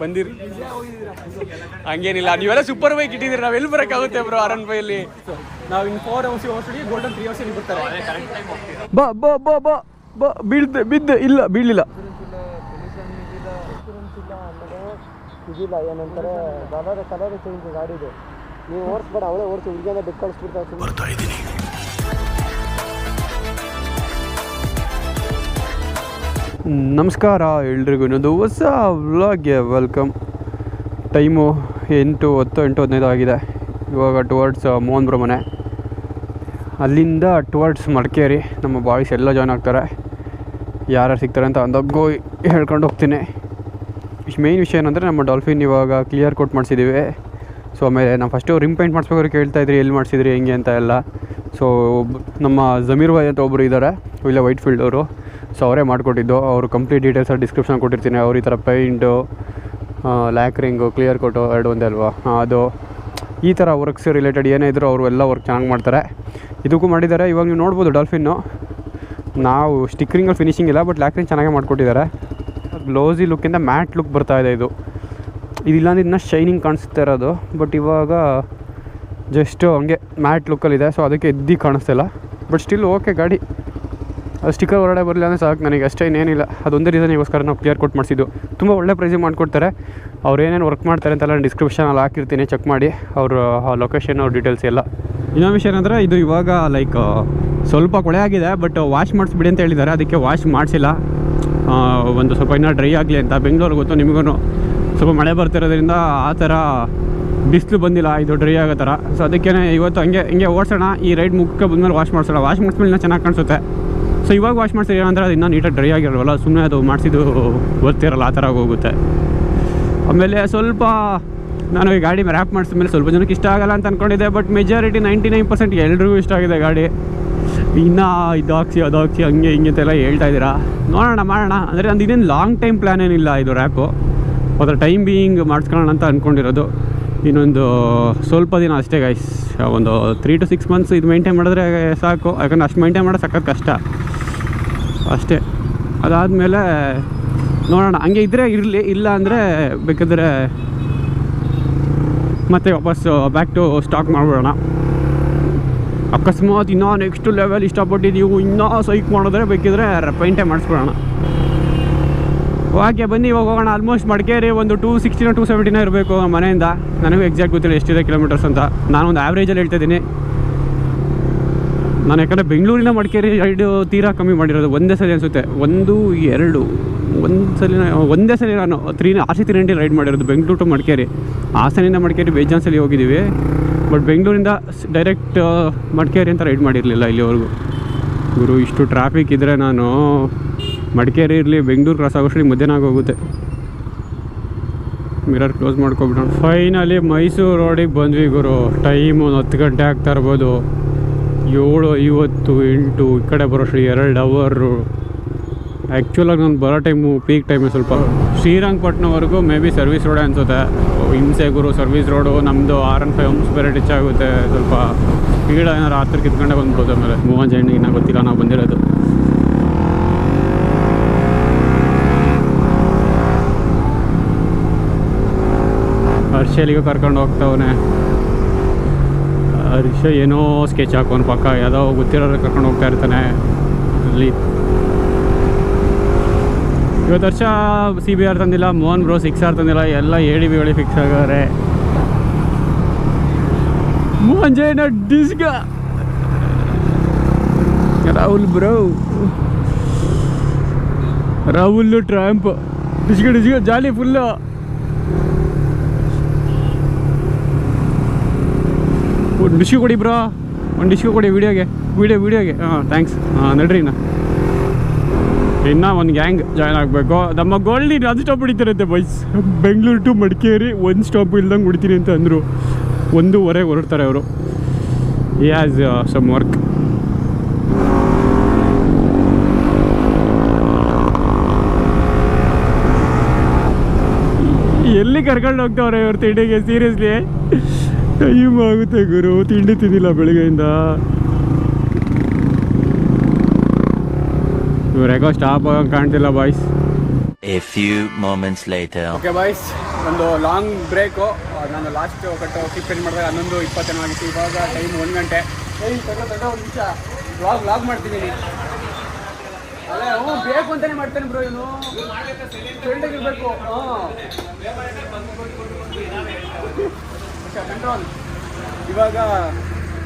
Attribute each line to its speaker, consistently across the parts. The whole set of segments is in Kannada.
Speaker 1: ಬಂದಿರಿ? ಹಂಗೇನಿಲ್ಲ ನೀವೆಲ್ಲ ಸೂಪರ್ ಬೈಕ್ ಇಟ್ಟಿದ್ದೀರಿ ನಾವು ಎಲ್ಲಿ ಬರೋಕ್ಕಾಗುತ್ತೆ ಬ್ರೋ ಆರ್ ಎನ್ ಅಲ್ಲಿ? ನಾವು ಇನ್ನು ಫೋರ್ ಅವರ್ಸ್ ಓಡಿಸಿ ಗೋಲ್ಡನ್ ತ್ರೀ ಅವರ್ಸ್ ಬರ್ತಾರೆ ಬಾ ಬಾ ಬಾ ಬಾ ಬಾ ಬೀಳ್ದೆ ಬಿದ್ದೆ ಇಲ್ಲ ಬೀಳಲಿಲ್ಲ
Speaker 2: ಇದಿಲ್ಲ ಏನಂತಾರೆ ಕಲರ್ ಕಲರ್ ಚೇಂಜ್ ಗಾಡಿದು ನೀವು ಓಡಿಸ್ಬೇಡ ಅವಳೇ ಓಡಿಸಿ ಹುಡುಗಿಯನ್ನ ಬೆಕ್ಕ ಕಳಿಸ್ಬಿಡ್ತಾರೆ
Speaker 1: ನಮಸ್ಕಾರ ಎಲ್ರಿಗೂ. ಇನ್ನೊಂದು ಹೊಸ ವ್ಲಾಗ್ಗೆ ವೆಲ್ಕಮ್. ಟೈಮು ಎಂಟು ಹತ್ತು, ಎಂಟು ಹದಿನೈದು ಆಗಿದೆ. ಇವಾಗ ಟುವರ್ಡ್ಸ್ ಮೋಹನ್ ಮನೆ. ಅಲ್ಲಿಂದ ಟುವರ್ಡ್ಸ್ ಮಡಿಕೇರಿ. ನಮ್ಮ ಬಾಯ್ಸ್ ಎಲ್ಲ ಜಾಯ್ನ್ ಆಗ್ತಾರೆ. ಯಾರ್ಯಾರು ಸಿಗ್ತಾರೆ ಅಂತ ಅಂದಗ್ಗೋ ಹೇಳ್ಕೊಂಡು ಹೋಗ್ತೀನಿ. ಮೇಯ್ನ್ ವಿಷಯ ಏನಂದರೆ ನಮ್ಮ ಡಾಲ್ಫಿನ್ ಇವಾಗ ಕ್ಲಿಯರ್ ಕೋಟ್ ಮಾಡಿಸಿದ್ದೀವಿ ಸೊ ಆಮೇಲೆ ನಾವು ಫಸ್ಟು ರಿಮ್ ಪೇಂಟ್ ಮಾಡಿಸ್ಬೇಕಾದ್ರೆ ಕೇಳ್ತಾ ಇದ್ರಿ, ಎಲ್ಲಿ ಮಾಡಿಸಿದ್ರಿ, ಹೆಂಗೆ ಅಂತ ಎಲ್ಲ. ಸೊ ನಮ್ಮ ಜಮೀರ್ ಬಾಯ್ ಅಂತ ಒಬ್ಬರು ಇದ್ದಾರೆ. ಇಲ್ಲ ವೈಟ್ ಫೀಲ್ಡ್ ಅವರು. ಸೊ ಅವರೇ ಮಾಡಿಕೊಟ್ಟಿದ್ದು. ಅವರು ಕಂಪ್ಲೀಟ್ ಡೀಟೇಲ್ಸ್ ಡಿಸ್ಕ್ರಿಪ್ಷನ್ ಕೊಟ್ಟಿರ್ತೀನಿ. ಅವ್ರ ಈ ಥರ ಪೈಂಟು ಲ್ಯಾಕ್ರಿಂಗು ಕ್ಲಿಯರ್ ಕೊಟ್ಟು ಎರಡು ಒಂದೇ ಅಲ್ವಾ? ಅದು ಈ ಥರ ವರ್ಕ್ಸ್ ರಿಲೇಟೆಡ್ ಏನೇ ಇದ್ದರೂ ಅವರು ಎಲ್ಲ ವರ್ಕ್ ಚೆನ್ನಾಗಿ ಮಾಡ್ತಾರೆ. ಇದಕ್ಕೂ ಮಾಡಿದ್ದಾರೆ. ಇವಾಗ ನೀವು ನೋಡ್ಬೋದು ಡಾಲ್ಫಿನ್ನು ನಾವು ಸ್ಟಿಕ್ರಿಂಗಲ್ಲಿ ಫಿನಿಷಿಂಗ್ ಇಲ್ಲ ಬಟ್ ಲ್ಯಾಕ್ರಿಂಗ್ ಚೆನ್ನಾಗೇ ಮಾಡಿಕೊಟ್ಟಿದ್ದಾರೆ. ಗ್ಲೋಸಿ ಲುಕ್ಕಿಂದ ಮ್ಯಾಟ್ ಲುಕ್ ಬರ್ತಾ ಇದೆ ಇದು. ಇದಿಲ್ಲ ಅಂದ್ರೆ ಇನ್ನೂ ಶೈನಿಂಗ್ ಕಾಣಿಸ್ತಾ ಇರೋದು ಬಟ್ ಇವಾಗ ಜಸ್ಟು ಹಂಗೆ ಮ್ಯಾಟ್ ಲುಕ್ಕಲ್ಲಿದೆ ಸೊ ಅದಕ್ಕೆ ಎದ್ದಿ ಕಾಣಿಸ್ತಿಲ್ಲ ಬಟ್ ಸ್ಟಿಲ್ ಓಕೆ ಗಾಡಿ. ಸ್ಟಿಕ್ಕರ್ ಹೊರಗಡೆ ಬರಲಿಲ್ಲ ಅಂದರೆ ಸಾಕು, ನನಗೆ ಅಷ್ಟೇ ಇನ್ನೇನಿಲ್ಲ. ಅದೊಂದೇ ರೀಸನಿಗೋಸ್ಕರ ನಾವು ಕ್ಲಿಯರ್ ಕೊಟ್ಟು ಮಾಡಿಸಿದ್ದು. ತುಂಬ ಒಳ್ಳೆ ಪ್ರೈಸಿಗೆ ಮಾಡಿಕೊಡ್ತಾರೆ. ಅವ್ರು ಏನೇನು ವರ್ಕ್ ಮಾಡ್ತಾರೆ ಅಂತೆಲ್ಲ ಡಿಸ್ಕ್ರಿಪ್ಷನಲ್ಲಿ ಹಾಕಿರ್ತೀನಿ ಚೆಕ್ ಮಾಡಿ. ಅವ್ರ ಲೊಕೇಶನ್ ಅವ್ರ ಡೀಟೇಲ್ಸ್ ಎಲ್ಲ. ಇನ್ನೊಂದು ವಿಷಯ ಏನಂದರೆ, ಇದು ಇವಾಗ ಲೈಕ್ ಸ್ವಲ್ಪ ಕೊಳೆ ಆಗಿದೆ ಬಟ್ ವಾಶ್ ಮಾಡಿಸ್ಬಿಡಿ ಅಂತ ಹೇಳಿದ್ದಾರೆ. ಅದಕ್ಕೆ ವಾಶ್ ಮಾಡಿಸಿಲ್ಲ. ಒಂದು ಸ್ವಲ್ಪ ಇನ್ನೂ ಡ್ರೈ ಆಗಲಿ ಅಂತ. ಬೆಂಗಳೂರು ಗೊತ್ತು ನಿಮಗೂ ಸ್ವಲ್ಪ ಮಳೆ ಬರ್ತಿರೋದ್ರಿಂದ ಆ ಥರ ಬಿಸಿಲು ಬಂದಿಲ್ಲ, ಇದು ಡ್ರೈ ಆಗೋ ಥರ. ಸೊ ಅದಕ್ಕೆ ಇವತ್ತು ಹಂಗೆ, ಹಿಂಗೆ ಓಡಿಸೋಣ. ಈ ರೈಡ್ ಮುಖಕ್ಕೆ ಬಂದಮೇಲೆ ವಾಶ್ ಮಾಡಿಸೋಣ. ವಾಶ್ ಮಾಡಿಸ್ಮೇಲೆ ಚೆನ್ನಾಗಿ ಕಾಣಿಸುತ್ತೆ. ಸೊ ಇವಾಗ ವಾಶ್ ಮಾಡ್ತೀರಿ ಏನಂದ್ರೆ ಅದು ಇನ್ನೂ ನೀಟಾಗಿ ಡ್ರೈ ಆಗಿರಲ್ವಲ್ಲ? ಸುಮ್ಮನೆ ಅದು ಮಾಡಿಸಿದ್ದು ಓದ್ತಿರಲ್ಲ ಆ ಥರ ಹೋಗುತ್ತೆ ಆಮೇಲೆ ಸ್ವಲ್ಪ ನಾನು ಈ ಗಾಡಿ ರ್ಯಾಪ್ ಮಾಡಿಸಿದ್ಮೇಲೆ ಸ್ವಲ್ಪ ಜನಕ್ಕೆ ಇಷ್ಟ ಆಗಲ್ಲ ಅಂತ ಅಂದ್ಕೊಂಡಿದ್ದೆ but majority ninety nine percent ಎಲ್ರಿಗೂ ಇಷ್ಟ ಆಗಿದೆ ಗಾಡಿ. ಇನ್ನು ಇದು ಹಾಕ್ಸಿ ಅದು ಹಾಕ್ಸಿ ಹಂಗೆ ಹಿಂಗೆ ಅಂತೆಲ್ಲ ಹೇಳ್ತಾ ಇದ್ದೀರಾ? ನೋಡೋಣ, ಮಾಡೋಣ. ಅಂದರೆ ನಂದು ಇದೇನು ಲಾಂಗ್ ಟೈಮ್ ಪ್ಲ್ಯಾನ್ ಏನಿಲ್ಲ ಇದು ರ್ಯಾಪು ಅದರ ಟೈಮ್ ಬೀಯಿಂಗ್ ಮಾಡಿಸ್ಕೊಳ್ಳೋಣ ಅಂತ ಅಂದ್ಕೊಂಡಿರೋದು ಇನ್ನೊಂದು ಸ್ವಲ್ಪ ದಿನ ಅಷ್ಟೇ ಗೈಸ್ ಒಂದು ತ್ರೀ ಟು ಸಿಕ್ಸ್ ಮಂತ್ಸ್ ಇದು ಮೇಂಟೈನ್ ಮಾಡಿದ್ರೆ ಸಾಕು. ಯಾಕಂದ್ರೆ ಅಷ್ಟು ಮೇಂಟೈನ್ ಮಾಡೋದು ಸಖತ್ ಕಷ್ಟ. ಅಷ್ಟೇ. ಅದಾದಮೇಲೆ ನೋಡೋಣ. ಹಂಗೆ ಇದ್ದರೆ ಇರಲಿ, ಇಲ್ಲ ಅಂದರೆ ಬೇಕಾದರೆ ಮತ್ತೆ ವಾಪಸ್ ಬ್ಯಾಕ್ ಟು ಸ್ಟಾಕ್ ಮಾಡಿಬಿಡೋಣ. ಅಕಸ್ಮಾತ್ ಇನ್ನೂ ನೆಕ್ಸ್ಟ್ ಲೆವೆಲ್ ಇಷ್ಟಪಟ್ಟಿದ್ದೀವಿ. ಇನ್ನೂ ಸೈಕ್ ಮಾಡಿದ್ರೆ ಬೇಕಿದ್ರೆ ಪೇಂಟೇ ಮಾಡಿಸ್ಬಿಡೋಣ ಓಕೆ ಬನ್ನಿ, ಇವಾಗ ಹೋಗೋಣ. ಆಲ್ಮೋಸ್ಟ್ ಮಡಿಕೇರಿ ಒಂದು ಟೂ ಸಿಕ್ಸ್ಟಿನ ಟೂ ಸೆವೆಂಟಿನ ಇರಬೇಕು ಮನೆಯಿಂದ. ನನಗೂ ಎಕ್ಸಾಕ್ಟ್ ಗೊತ್ತಿಲ್ಲ ಎಷ್ಟಿದೆ ಕಿಲೋಮೀಟರ್ಸ್ ಅಂತ. ನಾನು ಒಂದು ಆ್ಯಾವ್ರೇಜಲ್ಲಿ ಹೇಳ್ತಾ ಇದ್ದೀನಿ. ನಾನು ಯಾಕಂದರೆ ಬೆಂಗಳೂರಿನ ಮಡಿಕೇರಿ ರೈಡ್ ತೀರಾ ಕಮ್ಮಿ ಮಾಡಿರೋದು ಒಂದೇ ಸಲ ಅನಿಸುತ್ತೆ. ಒಂದು, ಎರಡು, ಒಂದು ಸಲ ಒಂದೇ ಸಲ ನಾನು three R C three ride ಮಾಡಿರೋದು ಬೆಂಗಳೂರು ಟು ಮಡಿಕೇರಿ. ಹಾಸನಿಂದ ಮಡಿಕೇರಿ ಬೇಜಾನ್ ಸಲ ಹೋಗಿದ್ದೀವಿ. ಬಟ್ ಬೆಂಗಳೂರಿಂದ ಡೈರೆಕ್ಟ್ ಮಡಿಕೇರಿ ಅಂತ ರೈಡ್ ಮಾಡಿರಲಿಲ್ಲ ಇಲ್ಲಿವರೆಗೂ. ಗುರು, ಇಷ್ಟು ಟ್ರಾಫಿಕ್ ಇದ್ದರೆ ನಾನು ಮಡಿಕೇರಿ ಇರಲಿ, ಬೆಂಗಳೂರು ಕ್ರಾಸ್ ಆಗೋಷ್ಟಿಗೆ ಮಧ್ಯಾಹ್ನ ಆಗೋಗುತ್ತೆ ಮಿರರ್ ಕ್ಲೋಸ್ ಮಾಡ್ಕೊಬಿಡೋಣ. ಫೈನಲಿ ಮೈಸೂರು ರೋಡಿಗೆ ಬಂದ್ವಿ ಗುರು. ಟೈಮ್ ಒಂದು ಹತ್ತು ಗಂಟೆ ಆಗ್ತಾ ಇರ್ಬೋದು. ಏಳು ಐವತ್ತು ಎಂಟು ಈ ಕಡೆ ಬರೋಷ್ಟು ಎರಡು ಅವರು. ಆ್ಯಕ್ಚುಲಾಗಿ ನಾನು ಬರೋ ಟೈಮು ಪೀಕ್ ಟೈಮು ಸ್ವಲ್ಪ ಶ್ರೀರಂಗಪಟ್ಟಣವರೆಗೂ ಮೇ ಬಿ ಸರ್ವಿಸ್ ರೋಡೇ ಅನಿಸುತ್ತೆ. ಹಿಂಸೆ ಗುರು ಸರ್ವಿಸ್ ರೋಡು ನಮ್ಮದು ಆರ್ ಆ್ಯಂಡ್ ಫೈವ್ ಹೋಮ್ಸ್ ಬೇರೆ ಟಿಚ್ ಆಗುತ್ತೆ. ಸ್ವಲ್ಪ ಸ್ಪೀಡ್ ಏನಾರು ಹತ್ತಿರ ಕಿತ್ಕೊಂಡೆ ಬಂದ್ಬಿಡೋದು ಆಮೇಲೆ. ಮೂವನ್ ಜೈನಿಗೆ ಇನ್ನೂ ಗೊತ್ತಿಲ್ಲ, ನಾವು ಬಂದಿರೋದು. ಹರ್ಷಲಿಗೂ ಕರ್ಕೊಂಡು ಹೋಗ್ತಾವನೆ. ಹರ್ಷ ಏನೋ ಸ್ಕೆಚ್ ಹಾಕೋನು ಪಕ್ಕ, ಯಾವುದೋ ಗೊತ್ತಿರೋರು ಕರ್ಕೊಂಡು ಹೋಗ್ತಾ ಇರ್ತಾನೆ. ಅಲ್ಲಿ. ಇವತ್ತು ವರ್ಷ ಸಿ ಬಿ ಆರ್ ತಂದಿಲ್ಲ, ಮೋಹನ್ ಬ್ರೋ ಸಿಕ್ಸ್ ಆರ್ ತಂದಿಲ್ಲ, ಎಲ್ಲ ಹೇಳಿ ಬಿ ಫಿಕ್ಸ್ ಆಗವ್ರೆ. ಮೋಹನ್ ಜೈನ ಡಿಸ್ಗ ರಾಹುಲ್ ಬ್ರೋ ರಾಹುಲ್ ಟ್ರಾಂಪ್ ಡಿಸ್ಗ ಡಿಸ್ಗ ಜಾಲಿ ಫುಲ್ಲು ಒಂದು ಡಿಶ್ಯೂ ಕೊಡಿ ಬ್ರೋ ಒಂದು ಡಿಶ್ಯೂ ಕೊಡಿ ವೀಡಿಯೋಗೆ ವೀಡಿಯೋ ವೀಡಿಯೋಗೆ ಹಾಂ ಥ್ಯಾಂಕ್ಸ್ ಹಾಂ, ನಡ್ರಿ ಇನ್ನ. ಇನ್ನೂ ಒಂದು ಗ್ಯಾಂಗ್ ಜಾಯ್ನ್ ಆಗಬೇಕು. ನಮ್ಮ ಗೋಲ್ಡಿ ಅದು ಸ್ಟಾಪ್ ಹಿಡಿತಿರುತ್ತೆ ಬೈಸ್ ಬೆಂಗಳೂರು ಟು ಮಡಿಕೇರಿ ಒಂದು ಸ್ಟಾಪ್ ಇಲ್ದಂಗೆ ಹೊಡಿತೀನಿ ಅಂತ ಅಂದರು. ಒಂದೂವರೆಗೆ ಹೊರಡ್ತಾರೆ ಅವರು. ಯಾಸ್ ಸಮ್ ವರ್ಕ್ ಎಲ್ಲಿ ಕರ್ಕೊಂಡು ಹೋಗ್ತಾವ್ರೆ ಇವ್ರ ತಿಂಡಿಗೆ? ಸೀರಿಯಸ್ಲಿ ಟೈಮ್ ಆಗುತ್ತೆ ಗುರು. ತಿಂಡಿ ತಿಂದಿಲ್ಲ ಬೆಳಗ್ಗೆಯಿಂದ. ಇವರೆಗೋ ಯಾಕೋ ಸ್ಟಾಪ್ ಆಗಂಗೆ ಕಾಣ್ತಿಲ್ಲ boys
Speaker 3: a few moments later.
Speaker 1: Okay boys ಒಂದು ಲಾಂಗ್ ಬ್ರೇಕು ನಾನು ಲಾಸ್ಟ್ ಕಟ್ಟು ಕ್ಲಿಪ್ ಏನು ಮಾಡಿದಾಗ ಹನ್ನೊಂದು ಇಪ್ಪತ್ತೇನೋ ಆಗಿತ್ತು. ಇವಾಗ ಟೈಮ್ ಒಂದು ಗಂಟೆ. ಒಂದು ನಿಮಿಷ. ವ್ಲಾಗ್ ವ್ಲಾಗ್ ಮಾಡ್ತಿದ್ದೀನಿ. ಅಲ್ಲ ಹ್ಞೂ ಬೇಕು ಅಂತಾನೆ ಮಾಡ್ತಾನೆ ಬ್ರೋ ಇವನು. ಇರಬೇಕು ಹಾಂ ಕಂಟ್ರೋಲ್ ಇವಾಗ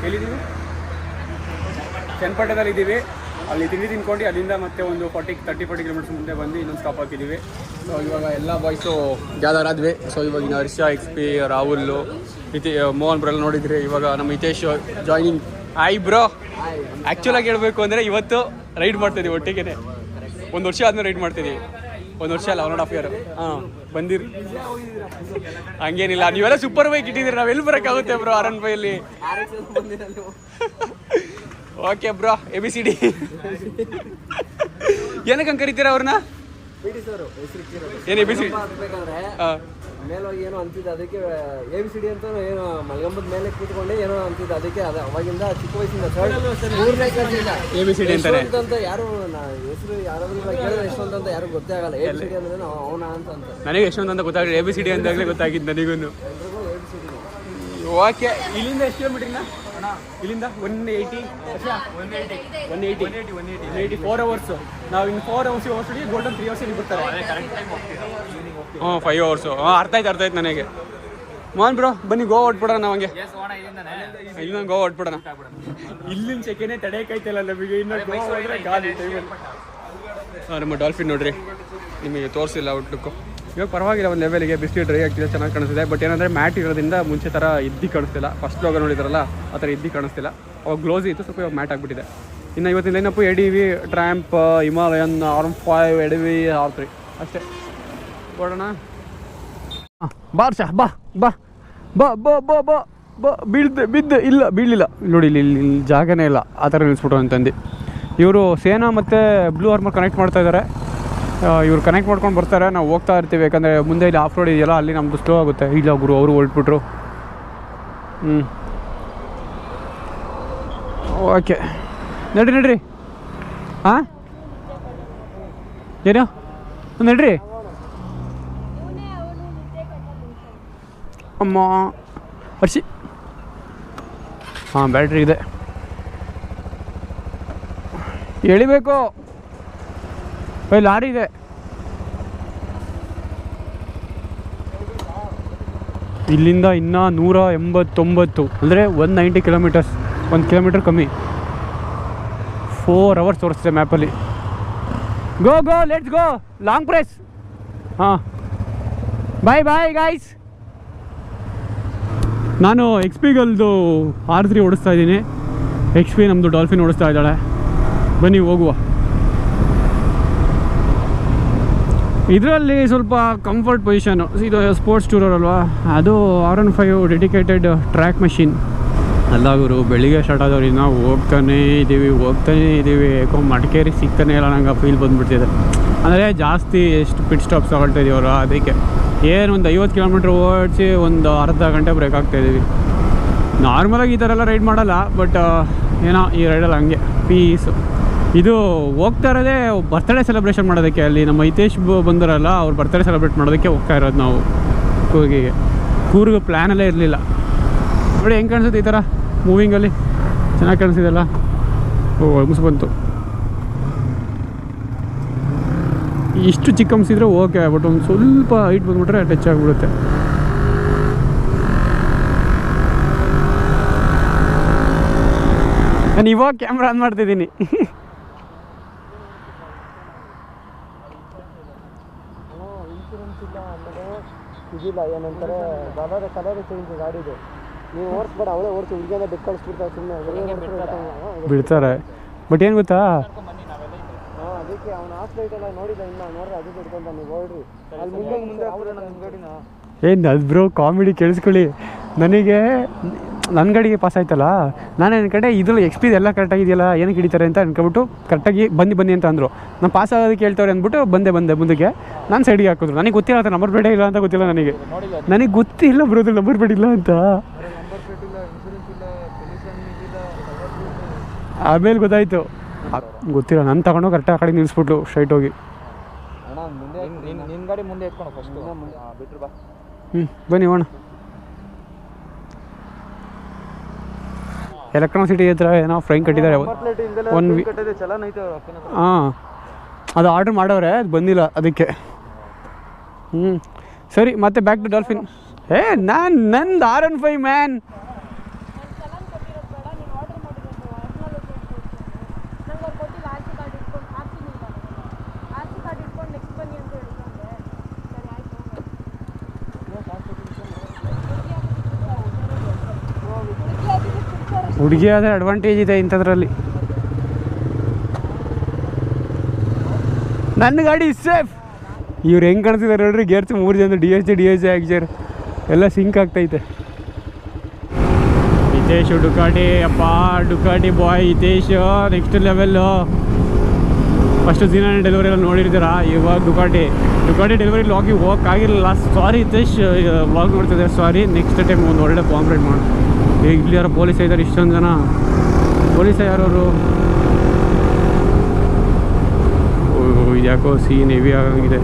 Speaker 1: ಎಲ್ಲಿದ್ದೀವಿ? ಚನ್ನಪಟ್ಟಣದಲ್ಲಿ ಇದ್ದೀವಿ. ಅಲ್ಲಿ ತಿಂಡಿ ತಿನ್ಕೊಂಡು ಅಲ್ಲಿಂದ ಮತ್ತೆ ಒಂದು ಫಾರ್ಟಿ ತರ್ಟಿ ಫಾರ್ಟಿ ಕಿಲೋಮೀಟರ್ಸ್ ಮುಂದೆ ಬಂದು ಇನ್ನೊಂದು ಸ್ಟಾಪ್ ಹಾಕಿದ್ದೀವಿ. ಸೊ ಇವಾಗ ಎಲ್ಲ ಬಾಯ್ಸು ಗ್ಯಾದರ್ ಆದ್ವಿ. ಸೊ ಇವಾಗ ಇನ್ನು ಹರ್ಷ ಎಕ್ಸ್ ಪಿ ರಾಹುಲ್, ಇತಿ ಮೋಹನ್ ಬ್ರೆಲ್ಲ ನೋಡಿದ್ರಿ ಇವಾಗ ನಮ್ಮ ಹಿತೇಶ್ ಜಾಯ್ನಿಂಗ್ ಆಯ್ ಬ್ರೋ ಆ್ಯಕ್ಚುಲಾಗಿ ಹೇಳಬೇಕು ಅಂದರೆ ಇವತ್ತು ರೈಡ್ ಮಾಡ್ತಿದ್ದೀವಿ ಒಟ್ಟಿಗೆ ಒಂದು ವರ್ಷ ಆದ್ಮೇಲೆ ರೈಡ್ ಮಾಡ್ತಿದ್ದೀವಿ ಒಂದು ವರ್ಷ ಅಲ್ಲ ಒನ್ ಆ್ಯಂಡ್ ಹಾಫ್ ಇಯರ್ ಹಾಂ ಬಂದಿರಿ. ಹಂಗೇನಿಲ್ಲ ನೀವೆಲ್ಲ ಸೂಪರ್ ಬೈಕ್ ಇಟ್ಟಿದ್ದೀರಿ ನಾವು ಎಲ್ಲಿ ಬರೋಕ್ಕಾಗುತ್ತೆ bro R N ಫೈಯಲ್ಲಿ okay bro A B C D ಏನಕ್ಕೆ ಹಂಗೆ ಕರಿತೀರ ಅವ್ರನ್ನ? ಏನು ಎ ಬಿ ಸಿ
Speaker 2: ಡಿ
Speaker 1: ಹಾಂ.
Speaker 2: ಮೇಲೋಗಿ ಏನೋ ಅಂತಿದ್ದೆ ಅದಕ್ಕೆ ಎ ಬಿ ಸಿ ಡಿ ಅಂತ ಏನೋ ಮಲಗಂಬದ ಮೇಲೆ ಕೂತ್ಕೊಂಡೆ ಏನೋ ಅಂತಿದ್ದೆ ಅದಕ್ಕೆ ಅದು ಅವಾಗಿಂದ ಚಿಕ್ಕ ವಯಸ್ಸಿಂದ ಥರ್ಡ್ ಮೂರನೇ ಕ್ಲಾಸಿಂದ
Speaker 1: ಎ ಬಿ ಸಿ ಡಿ
Speaker 2: ಅಂತ ಯಾರು ನಾ ಹೆಸರು ಯಾರಾದ್ರೂ ಕೇಳಿದ್ರೆ ಯಶವಂತ ಅಂತ ಯಾರು ಗೊತ್ತೇ ಆಗಲ್ಲ. ಎ ಬಿ ಸಿ ಡಿ ಅಂದ್ರೆ ಅವನ ಅಂತ ಅಂತ
Speaker 1: ನನಗೆ ಯಶವಂತ ಅಂತ ಗೊತ್ತಾಗಲಿ ಎ ಬಿ ಸಿ ಡಿ ಅಂದಾಗಲೇ ಗೊತ್ತಾಗಿದ್ದು ನನಗೂ
Speaker 2: ಎಲ್ರಿಗೂ A B C D
Speaker 1: okay ಇಲ್ಲಿಂದ ಎಷ್ಟು ಕಿಲೋಮೀಟ್ರಿನ ಇಲ್ಲಿಂದ one eighty one eighty one eighty one eighty four hours ನಾವು ಇನ್ನು ಫೋರ್ ಅವರ್ಸ್ ಹೋಗ್ತೀವಿ ಗೋಲ್ಡನ್ ತ್ರೀ ಅವರ್ಸ್ ಇಲ್ಲಿ ಬರ್ತಾರೆ. ಹ್ಞೂ ಫೈವ್ ಅವರ್ಸು ಹಾಂ ಅರ್ಥ ಆಯ್ತು ಅರ್ಥ ಆಯ್ತು ನನಗೆ. ಮೋಹನ್ ಬ್ರೋ ಬನ್ನಿ ಗೋವಾ ಹೊಟ್ಬಿಡೋಣ ನಾವು ಹಂಗೆ ಇಲ್ಲಿಂದ ಗೋವಾ ಹೊಟ್ಬಿಡೋಣ ಇಲ್ಲಿನ ಸೆಕೆನೇ ತಡೆಯಕೈತಲ್ಲ ನಮಗೆ ಇನ್ನು ಗೋವಾ ಹೋದ್ರೆ ಗಾಲಿ ಟೈಮಲ್ಲಿ ಹಾಂ ನಮ್ಮ ಡಾಲ್ಫಿನ್ ನೋಡ್ರಿ. ನಿಮಗೆ ತೋರಿಸಿಲ್ಲ ಔಟ್ಲುಕ್ಕು ಇವಾಗ ಪರವಾಗಿಲ್ಲ ಒಂದು ಲೆವೆಲ್ಗೆ ಬಿಸ್ಕೆಟ್ ಡ್ರೈ ಆಗ್ತಿದೆ ಚೆನ್ನಾಗಿ ಕಾಣಿಸ್ತಿದೆ. ಬಟ್ ಏನಂದರೆ ಮ್ಯಾಟ್ ಇರೋದ್ರಿಂದ ಮುಂಚೆ ಥರ ಇದ್ದಿ ಕಾಣಿಸ್ತಿಲ್ಲ. ಫಸ್ಟ್ ಲೋಗ ನೋಡಿದ್ರಲ್ಲ ಆ ಥರ ಇದ್ದಿ ಕಾಣಿಸ್ತಿಲ್ಲ. ಅವಾಗ ಗ್ಲೋಸ್ ಇತ್ತು ಸ್ವಲ್ಪ ಇವಾಗ ಮ್ಯಾಟ್ ಆಗಿಬಿಟ್ಟಿದೆ. ಇನ್ನು ಇವತ್ತಿನ ಏನಪ್ಪ ಎಡಿವಿ ಟ್ರ್ಯಾಂಪ್ Himalayan arm five ADV V R three ಅಷ್ಟೇ. ಕೊಡೋಣ ಬಾರ್ಷ ಬಾ ಬಾ ಬಾ. ಬಾ ಬಾ ಬಾ ಬಾ ಬೀಳ್ದೆ, ಬಿದ್ದೆ, ಇಲ್ಲ ಬೀಳಲಿಲ್ಲ ನೋಡಿ, ಇಲ್ಲಿ ಇಲ್ಲಿ ಇಲ್ಲಿ ಜಾಗನೇ ಇಲ್ಲ. ಆ ಥರ ನಿಲ್ಲಿಸ್ಬಿಟ್ಟು ಅಂತಂದು ಇವರು ಸೇನಾ ಮತ್ತು ಬ್ಲೂ ಆರ್ಮರ್ ಕನೆಕ್ಟ್ ಮಾಡ್ತಾ ಇದ್ದಾರೆ. ಇವ್ರು ಕನೆಕ್ಟ್ ಮಾಡ್ಕೊಂಡು ಬರ್ತಾರೆ. ನಾವು ಹೋಗ್ತಾ ಇರ್ತೀವಿ. ಯಾಕಂದರೆ ಮುಂದೆ ಇಲ್ಲಿ ಆಫ್ ರೋಡ್ ಇದೆಯಲ್ಲ, ಅಲ್ಲಿ ನಮ್ಮದು ಸ್ಲೋ ಆಗುತ್ತೆ. ಇಲ್ಲ, ಗುರು, ಅವರು ಹೊರಟ್ಬಿಟ್ರು. ಹ್ಞೂ ಓಕೆ. ನಡ್ರಿ ನಡ್ರಿ. ಹಾಂ ಏನು? ನಡ್ರಿ. ಅಮ್ಮ. ವರ್ಷಿ ಹಾಂ ಬ್ಯಾಟ್ರಿ ಇದೆ. ಎಳಿಬೇಕು. ಏ, ಲಾರಿ ಇದೆ. ಇಲ್ಲಿಂದ ಇನ್ನೂ ನೂರ ಎಂಬತ್ತೊಂಬತ್ತು, ಅಂದರೆ ಒನ್ ನೈಂಟಿ ಕಿಲೋಮೀಟರ್ಸ್ ಒಂದು ಕಿಲೋಮೀಟರ್ ಕಮ್ಮಿ. ಫೋರ್ ಅವರ್ಸ್ ತೋರಿಸ್ತಿದೆ ಮ್ಯಾಪಲ್ಲಿ go go let's go long press ಹಾಂ. ಬಾಯ್ ಬಾಯ್ ಗಾಯ್ಸ್ ನಾನು ಎಕ್ಸ್ ಪಿಗಲ್ದು ಆರ್ ತ್ರೀ ಓಡಿಸ್ತಾ ಇದ್ದೀನಿ. ಎಕ್ಸ್ ಪಿ ನಮ್ಮದು ಡಾಲ್ಫಿನ್ ಓಡಿಸ್ತಾ ಇದ್ದಾಳೆ. ಬನ್ನಿ, ಹೋಗುವ. ಇದರಲ್ಲಿ ಸ್ವಲ್ಪ ಕಂಫರ್ಟ್ ಪೊಸಿಷನು ಇದು ಸ್ಪೋರ್ಟ್ಸ್ ಟೂರರ್ ಅಲ್ವಾ ಅದು R one five dedicated track machine ಅಲ್ಲ ಗುರು ಬೆಳಿಗ್ಗೆ ಸ್ಟಾರ್ಟ್ ಆದವ್ರು ಇನ್ನೂ ಹೋಗ್ತಾನೇ ಇದ್ದೀವಿ ಹೋಗ್ತಾನೇ ಇದ್ದೀವಿ ಯಾಕೋ ಮಡಿಕೇರಿ ಸಿಗ್ತಾನೆ ಇಲ್ಲ, ನಂಗೆ ಫೀಲ್ ಬಂದುಬಿಡ್ತಿದೆ. ಅಂದರೆ ಜಾಸ್ತಿ ಎಷ್ಟು ಪಿಟ್ ಸ್ಟಾಪ್ಸ್ ತಗೊಳ್ತಾ ಇದೀವಲ್ಲ, ಅದಕ್ಕೆ. ಏನು ಒಂದು ಐವತ್ತು ಕಿಲೋಮೀಟ್ರ್ ಓಡಿಸಿ ಒಂದು ಅರ್ಧ ಗಂಟೆ ಬ್ರೇಕ್ ಆಗ್ತಾಯಿದ್ದೀವಿ ನಾರ್ಮಲಾಗಿ ಈ ಥರ ಎಲ್ಲ ರೈಡ್ ಮಾಡಲ್ಲ ಬಟ್ ಏನೋ ಈ ರೈಡಲ್ಲಿ ಹಂಗೆ ಪೀಸು ಇದು ಹೋಗ್ತಾ ಇರೋದೇ ಬರ್ತ್ಡೇ ಸೆಲೆಬ್ರೇಷನ್ ಮಾಡೋದಕ್ಕೆ ಅಲ್ಲಿ ನಮ್ಮ ಹಿತೇಶ್ ಬಂದಿರಲ್ಲ, ಅವ್ರು ಬರ್ತ್ಡೇ ಸೆಲೆಬ್ರೇಟ್ ಮಾಡೋದಕ್ಕೆ ಹೋಗ್ತಾ ಇರೋದು ನಾವು, ಕೂರ್ಗಿಗೆ. ಕೂರ್ಗ ಪ್ಲ್ಯಾನಲ್ಲೇ ಇರಲಿಲ್ಲ. ನೋಡಿ, ಹೆಂಗೆ ಕಾಣಿಸುತ್ತೆ ಈ ಥರ ಮೂವಿಂಗಲ್ಲಿ ಚೆನ್ನಾಗಿ ಕಾಣಿಸಿದೆಲ್ಲ ಓ ಮುಗಿಸ್ ಇಷ್ಟು ಚಿಕ್ಕ ಹಂಸಿದ್ರೆ ಓಕೆ ಬಟ್ ಒಂದು ಸ್ವಲ್ಪ ಹೈಟ್ ಬಂದ್ಬಿಟ್ರೆ ಟಚ್ ಆಗಿಬಿಡುತ್ತೆ. ನಾನು ಇವಾಗ ಕ್ಯಾಮ್ರಾ ಆನ್ ಮಾಡ್ತಿದ್ದೀನಿ.
Speaker 2: ಇದಿಲ್ಲ ಏನಂತಾರೆ ಕಲರ್ ಕಲರ್ ಚೇಂಜ್ ಗಾಡಿದು ನೀವು ಓಡಿಸ್ಬೇಡ ಅವಳೇ ಓಡಿಸಿ ಹುಡುಗಿಯನ್ನ ಬೆಕ್ಕ ಕಳಿಸ್ಬಿಡ್ತಾರೆ ಸುಮ್ಮನೆ
Speaker 1: ಬಿಡ್ತಾರೆ. ಬಟ್ ಏನು ಗೊತ್ತಾ?
Speaker 2: ಅದಕ್ಕೆ ಅವ್ನ ಆಸ್ಪೈಟ್ ಎಲ್ಲ ನೋಡಿಲ್ಲ ಇನ್ನ ನೋಡ್ರಿ ಅದು ಬಿಡ್ಕೊಂಡ ನೀವು ಹೊರಡ್ರಿ ಅಲ್ಲಿ ಮುಂದೆ ಮುಂದೆ ನಮ್ಮ ಗಾಡಿನ.
Speaker 1: ಏನು ಅದು ಬ್ರೋ ಕಾಮಿಡಿ ಕೇಳಿಸ್ಕೊಳ್ಳಿ. ನನಗೆ ನನ್ನ ಗಾಡಿಗೆ ಪಾಸ್ ಆಯ್ತಲ್ಲ? ನಾನು ಏನು ಇದ್ರಲ್ಲಿ ಎಕ್ಸ್ಪಿ ಎಲ್ಲ ಕರೆಕ್ಟಾಗಿದೆಯಲ್ಲ ಏನಕ್ಕೆ ಹಿಡಿತಾರೆ ಅಂತ ಅನ್ಕೊಬಿಟ್ಟು ಕರೆಕ್ಟಾಗಿ ಬನ್ನಿ ಬನ್ನಿ ಅಂತ ಅಂದರು. ನಾನು ಪಾಸ್ ಆಗೋದಕ್ಕೆ ಹೇಳ್ತವ್ರೆ ಅಂದ್ಬಿಟ್ಟು ಬಂದೆ ಬಂದೆ ಮುಂದಕ್ಕೆ. ನಾನು ಸೈಡಿಗೆ ಹಾಕಿದ್ರು. ನನಗೆ ಗೊತ್ತಿಲ್ಲ ಅಂತ ನಂಬರ್ ಪ್ಲೇಟೇ ಇಲ್ಲ ಅಂತ ಗೊತ್ತಿಲ್ಲ ನನಗೆ. ನನಗೆ ಗೊತ್ತಿಲ್ಲ ಬರೋದು ನಂಬರ್
Speaker 2: ಪ್ಲೇಟ್ ಇಲ್ಲ ಅಂತ.
Speaker 1: ಆಮೇಲೆ ಗೊತ್ತಾಯಿತು. ಗೊತ್ತಿಲ್ಲ ನಾನು ತಗೊಂಡು ಕರೆಕ್ಟಾಗಿ ಆ ಕಡೆ ನಿಲ್ಲಿಸ್ಬಿಟ್ಟು ಸ್ಟ್ರೈಟ್ ಹೋಗಿ.
Speaker 2: ಅಣ್ಣ ಮುಂದೆ ಎತ್ಕೊಂಡು ಫಸ್ಟು ಬಿಟ್ರು ಬಾ.
Speaker 1: ಹ್ಞೂ ಬನ್ನಿ ಹೋಣ ಎಲೆಕ್ಟ್ರಾನ್ ಸಿಟಿ ಹತ್ರ ಏನೋ ಫ್ರೈನ್ ಕಟ್ಟಿದ್ದಾರೆ.
Speaker 2: ಅವ್ರು one
Speaker 1: week
Speaker 2: one
Speaker 1: week-
Speaker 2: challan ಐತೆ ಅಪ್ಪನ ಹತ್ರ.
Speaker 1: ಹಾಂ ಅದು ಆರ್ಡ್ರ್ ಮಾಡವ್ರೆ ಅದು ಬಂದಿಲ್ಲ ಅದಕ್ಕೆ. ಹ್ಞೂ ಸರಿ ಮತ್ತೆ ಬ್ಯಾಕ್ ಟು ಡಾಲ್ಫಿನ್ ಏ ನಾನು ನಂದು R N five man
Speaker 4: challan ಕೊಟ್ಟಿರೋದು ಬೇಡ ನೀನು ಆರ್ಡರ್ ಮಾಡಿರೋದು ನಂಗೆ ಅವ್ರು ಕೊಟ್ಟಿಲ್ಲ ಆರ್ ಸಿ ಕಾರ್ಡ್ ಇಟ್ಕೊಂಡು ಹಾಕ್ತೀನಿ ಇಲ್ಲ ಆರ್ ಸಿ ಕಾರ್ಡ್ ಇಟ್ಕೊಂಡು ನೆಕ್ಸ್ಟ್ ಬನ್ನಿ ಅಂತ ಹೇಳಿದ್ರೆ ಸರಿ ಆಯ್ತು
Speaker 1: ಹುಡುಗಿ ಆದರೆ ಅಡ್ವಾಂಟೇಜ್ ಇದೆ ಇಂಥದ್ರಲ್ಲಿ. ನನ್ನ ಗಾಡಿ ಸೇಫ್ ಇವ್ರು ಹೆಂಗೆ ಕಾಣ್ತಿದ್ದಾರೆ ನೋಡ್ರಿ ಗೇರ್ಸ್ ಮೂರು ಜನ D S G D S G ಆಕ್ಚರ್ ಎಲ್ಲ ಸಿಂಕ್ ಆಗ್ತೈತೆ. ಹಿತೇಶ್ ಡುಕಾಟಿ, ಅಪ್ಪ, Ducati boy Hitesh next level first ದಿನ ಡೆಲಿವರಿ ಎಲ್ಲ ನೋಡಿರ್ತೀರಾ? ಇವಾಗ ಡುಕಾಟಿ ಡುಕಾಟಿ ಡೆಲಿವರಿ ಲಾಗಿ ಹೋಗಕ್ಕೆ ಆಗಿರಲಿಲ್ಲ ಸಾರಿ ಹಿತೇಶ್ ಬ್ಲಾಗ್ ನೋಡ್ತಿದ್ದಾರೆ? ಸಾರಿ ನೆಕ್ಸ್ಟ್ ಟೈಮ್ ಒಂದು ಒಳ್ಳೆ ಕಾಂಪ್ರೇಟ್ ಮಾಡಿ ಈಗ ಇಲ್ಲಿ ಯಾರೋ ಪೊಲೀಸ್ ಇದ್ದಾರೆ ಇಷ್ಟೊಂದು ಜನ? ಪೊಲೀಸ ಯಾರವರು? ಯಾಕೋ ಸೀನ್ ಹೆವಿ ಆಗಂಗಿದೆ.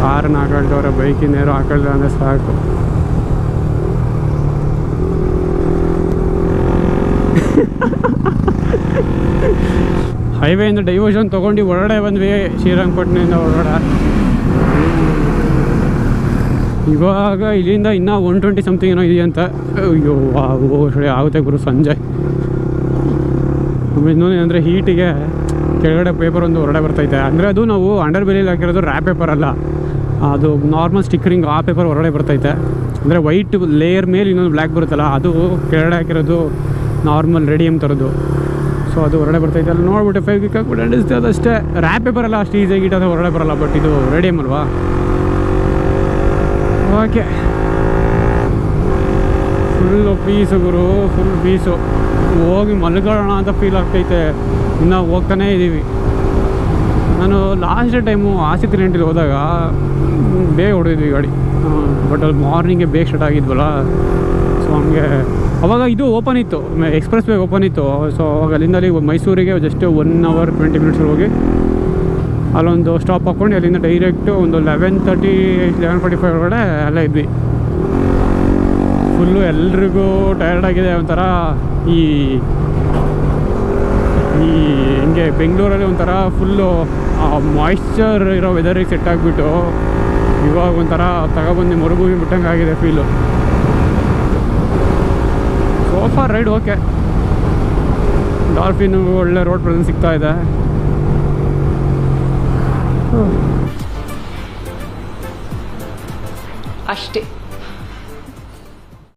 Speaker 1: ಕಾರನ್ನ ಹಾಕೊಳ್ತವ್ರೆ ಬೈಕಿನ ಯಾರು ಹಾಕೊಳ್ತಾರೆ ಅಂದರೆ ಸಾಕು. ಹೈವೇಯಿಂದ ಡೈವರ್ಷನ್ ತೊಗೊಂಡು ಹೊರಗಡೆ ಬಂದ್ವಿ ಶ್ರೀರಂಗಪಟ್ಟಣದಿಂದ ಹೊರಗಡೆ. ಇವಾಗ ಇಲ್ಲಿಂದ ಇನ್ನೂ ಒನ್ ಟ್ವೆಂಟಿ ಸಮಥಿಂಗ್ ಏನೋ ಇದೆಯಂತ ಅಯ್ಯೋ ಸರಿ ಆಗುತ್ತೆ ಗುರು ಸಂಜೆ. ಇನ್ನೊಂದು ಅಂದರೆ ಹೀಟಿಗೆ ಕೆಳಗಡೆ ಪೇಪರ್ ಒಂದು ಹೊರಡೆ ಬರ್ತೈತೆ. ಅಂದರೆ ಅದು ನಾವು ಅಂಡರ್ ಬೆಲೆಯಲ್ಲಿ ಹಾಕಿರೋದು ರ್ಯಾ ಪೇಪರ್ ಅಲ್ಲ. ಅದು ನಾರ್ಮಲ್ ಸ್ಟಿಕ್ಕರಿಂಗ್ ಆ ಪೇಪರ್ ಹೊರಗಡೆ ಬರ್ತೈತೆ. ಅಂದರೆ ವೈಟ್ ಲೇಯರ್ ಮೇಲೆ ಇನ್ನೊಂದು ಬ್ಲ್ಯಾಕ್ ಬರುತ್ತಲ್ಲ, ಅದು ಕೆಳಗಡೆ ಹಾಕಿರೋದು ನಾರ್ಮಲ್ ರೇಡಿಯಮ್ ಥರದ್ದು ಸೊ ಅದು ಹೊರಗಡೆ ಬರ್ತೈತೆ. ಅಲ್ಲಿ ನೋಡ್ಬಿಟ್ಟು ಫೈವ್ ವೀಕ್ ಹಾಕ್ಬಿಟ್ಟು ಅಷ್ಟೇ. ಅದಷ್ಟೇ ರ್ಯಾಪ್ ಪೇಪರ್ ಅಲ್ಲ ಅಷ್ಟು ಈಸಿಯಾಗಿ ಈದು ಹೊರಡೆ ಬರಲ್ಲ ಬಟ್ ಇದು ರೆಡಿಯಮ್ ಅಲ್ವಾ? ಓಕೆ ಫುಲ್ಲು ಪೀಸು ಗುರು ಫುಲ್ ಪೀಸು ಹೋಗಿ ಮಲ್ಕೊಳ್ಳೋಣ ಅಂತ ಫೀಲ್ ಆಗ್ತೈತೆ. ಇನ್ನೂ ಹೋಗ್ತಾನೇ ಇದ್ದೀವಿ ನಾನು ಲಾಸ್ಟ್ ಟೈಮು ಆಸೆ ತಿಂಟಿಲಿ ಹೋದಾಗ, ಬೇಗ ಹೊಡೆದಿದ್ವಿ ಗಾಡಿ. ಬಟ್ ಅಲ್ಲಿ ಮಾರ್ನಿಂಗೇ ಬೇಗ ಸ್ಟಾರ್ಟ್ ಆಗಿದ್ವಲ್ಲ. ಸೊ ಹಂಗೆ, ಅವಾಗ ಇದು ಓಪನ್ ಇತ್ತು. ಎಕ್ಸ್ಪ್ರೆಸ್ ವೇ ಓಪನ್ ಇತ್ತು. ಸೊ ಅವಾಗ ಅಲ್ಲಿಂದ ಅಲ್ಲಿ ಮೈಸೂರಿಗೆ just one hour twenty minutes ಹೋಗಿ ಅಲ್ಲೊಂದು ಸ್ಟಾಪ್ ಹಾಕ್ಕೊಂಡು ಅಲ್ಲಿಂದ ಡೈರೆಕ್ಟು ಒಂದು eleven thirty eleven forty five ಒಳಗಡೆ ಅಲ್ಲೇ ಇದ್ವಿ. ಫುಲ್ಲು ಎಲ್ರಿಗೂ ಟಯರ್ಡ್ ಆಗಿದೆ ಒಂಥರ ಈ ಈ ಹಿಂಗೆ ಬೆಂಗಳೂರಲ್ಲಿ ಒಂಥರ ಫುಲ್ಲು ಮಾಯ್ಶ್ಚರ್ ಇರೋ ವೆದರಿಗೆ ಸೆಟ್ ಆಗಿಬಿಟ್ಟು ಇವಾಗ ಒಂಥರ ತಗೊಬಂದು ಮರುಭೂಮಿ ಬಿಟ್ಟಂಗೆ ಆಗಿದೆ feel sofa ride okay dolphin ಒಳ್ಳೆ ರೋಡ್ ಪ್ರೆಸೆನ್ಸ್ ಸಿಗ್ತಾ ಇದೆ.
Speaker 5: ಅಷ್ಟೇ.